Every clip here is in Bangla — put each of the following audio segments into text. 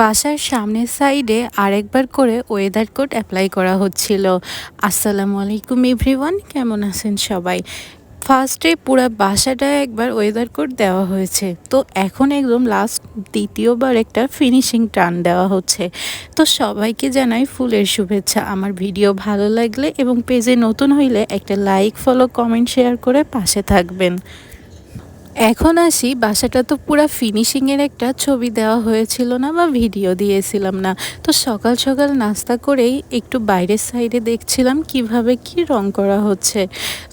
বাসার সামনের সাইডে আরেকবার করে ওয়েদার কোড অ্যাপ্লাই করা হচ্ছিল। আসসালামু আলাইকুম এভরিওয়ান কেমন আছেন সবাই? ফার্স্টে পুরো বাসাটা একবার ওয়েদার কোড দেওয়া হয়েছে। তো এখন একদম লাস্ট দ্বিতীয়বার একটা ফিনিশিং টান দেওয়া হচ্ছে। তো সবাইকে জানাই ফুলের শুভেচ্ছা। আমার ভিডিও ভালো লাগলে এবং পেজে নতুন হইলে একটা লাইক ফলো কমেন্ট শেয়ার করে পাশে থাকবেন। এখন আসি, বাসাটা তো পুরো ফিনিশিংয়ের একটা ছবি দেওয়া হয়েছিল না বা ভিডিও দিয়েছিলাম না। তো সকাল সকাল নাস্তা করেই একটু বাইরের সাইডে দেখছিলাম কীভাবে কি রং করা হচ্ছে।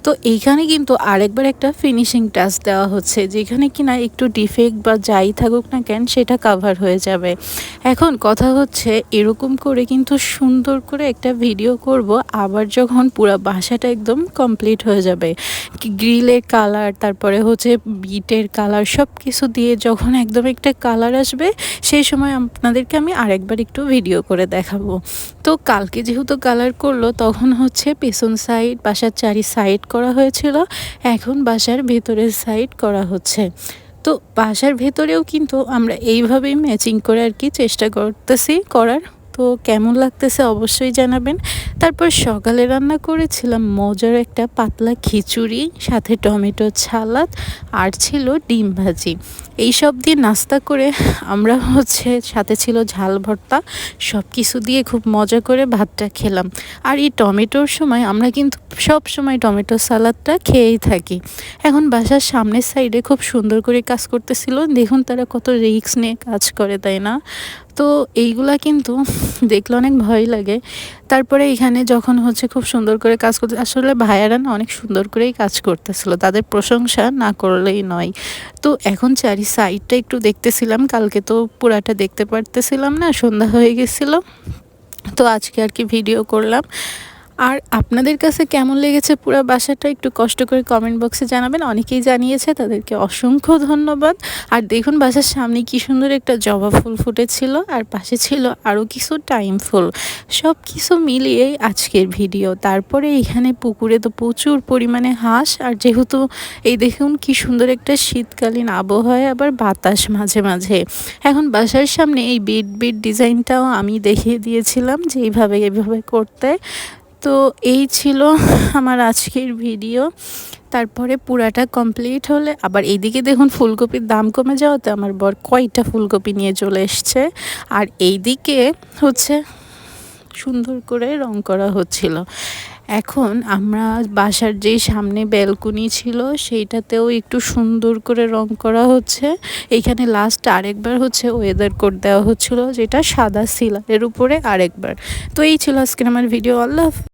তো এইখানে কিন্তু আরেকবার একটা ফিনিশিং টাচ দেওয়া হচ্ছে, যেখানে কিনা একটু ডিফেক্ট বা যাই থাকুক না কেন সেটা কাভার হয়ে যাবে। এখন কথা হচ্ছে এরকম করে কিন্তু সুন্দর করে একটা ভিডিও করব, আবার যখন পুরো বাসাটা একদম কমপ্লিট হয়ে যাবে। গ্রিলের কালার তারপরে হচ্ছে বিটের কালার সব কিছু দিয়ে যখন একদম একটা কালার আসবে, সেই সময় আপনাদেরকে আমি আরেকবার একটু ভিডিও করে দেখাবো। তো কালকে যেহেতু কালার করল, তখন হচ্ছে পেছন সাইড বাসার চারি সাইড করা হয়েছিল, এখন বাসার ভেতরের সাইড করা হচ্ছে। তো বাসার ভেতরেও কিন্তু আমরা এইভাবেই ম্যাচিং করে আর কি চেষ্টা করতেছি করার। তো কেমন লাগতেছে অবশ্যই জানাবেন। তারপর সকালে রান্না করেছিলাম মজার একটা পাতলা খিচুড়ি, সাথে টমেটো ছালাদ আর ছিল ডিম ভাজি। এইসব দিয়ে নাস্তা করে আমরা হচ্ছে সাথে ছিল ঝাল ভর্তা সব কিছু দিয়ে খুব মজা করে ভাতটা খেলাম। আর এই টমেটোর সময় আমরা কিন্তু সব সময় টমেটো সালাদটা খেয়েই থাকি। এখন বাসার সামনের সাইডে খুব সুন্দর করে কাজ করতেছিল। দেখুন তারা কত রিক্স নিয়ে কাজ করে, তাই না? তো এইগুলা কিন্তু দেখলে অনেক ভয় লাগে। তারপরে এখানে যখন হচ্ছে খুব সুন্দর করে কাজ করতে, আসলে ভাইয়ারা না অনেক সুন্দর করেই কাজ করতেছিল, তাদের প্রশংসা না করলেই নয়। তো এখন চারি সাইডটা একটু দেখতেছিলাম, কালকে তো পুরাটা দেখতে পারতেছিলাম না, সন্ধ্যা হয়ে গেছিল। তো আজকে আর কি ভিডিও করলাম। আর আপনাদের কাছে কেমন লেগেছে পুরো বাসাটা একটু কষ্ট করে কমেন্ট বক্সে জানাবেন। অনেকেই জানিয়েছে, তাদেরকে অসংখ্য ধন্যবাদ। আর দেখুন বাসার সামনে কি সুন্দর একটা জবা ফুল ফুটেছিল, আর পাশে ছিল আরও কিছু টাইম ফুল। সব কিছু মিলিয়েই আজকের ভিডিও। তারপরে এখানে পুকুরে তো প্রচুর পরিমাণে হাঁস, আর যেহেতু এই দেখুন কি সুন্দর একটা শীতকালীন আবহাওয়া আবার বাতাস মাঝে মাঝে। এখন বাসার সামনে এই বিট বিট ডিজাইনটাও আমি দেখিয়ে দিয়েছিলাম যে এইভাবে এইভাবে করতে। তো এই ছিল আমার আজকের ভিডিও। তারপরে পুরাটা কমপ্লিট হলে, আবার এইদিকে দেখুন ফুলকপির দাম কমে যাওয়াতে আমার বর কয়টা ফুলকপি নিয়ে চলে এসছে। আর এইদিকে হচ্ছে সুন্দর করে রং করা হচ্ছিল। এখন আমরা বাসার যে সামনে ব্যালকনি ছিল, সেইটাতেও একটু সুন্দর করে রং করা হচ্ছে। এইখানে লাস্ট আরেকবার হচ্ছে ওয়েদার কোড দেওয়া হচ্ছিল, যেটা সাদা সিলারের উপরে আরেকবার। তো এই ছিল আজকের আমার ভিডিও আল্লাহ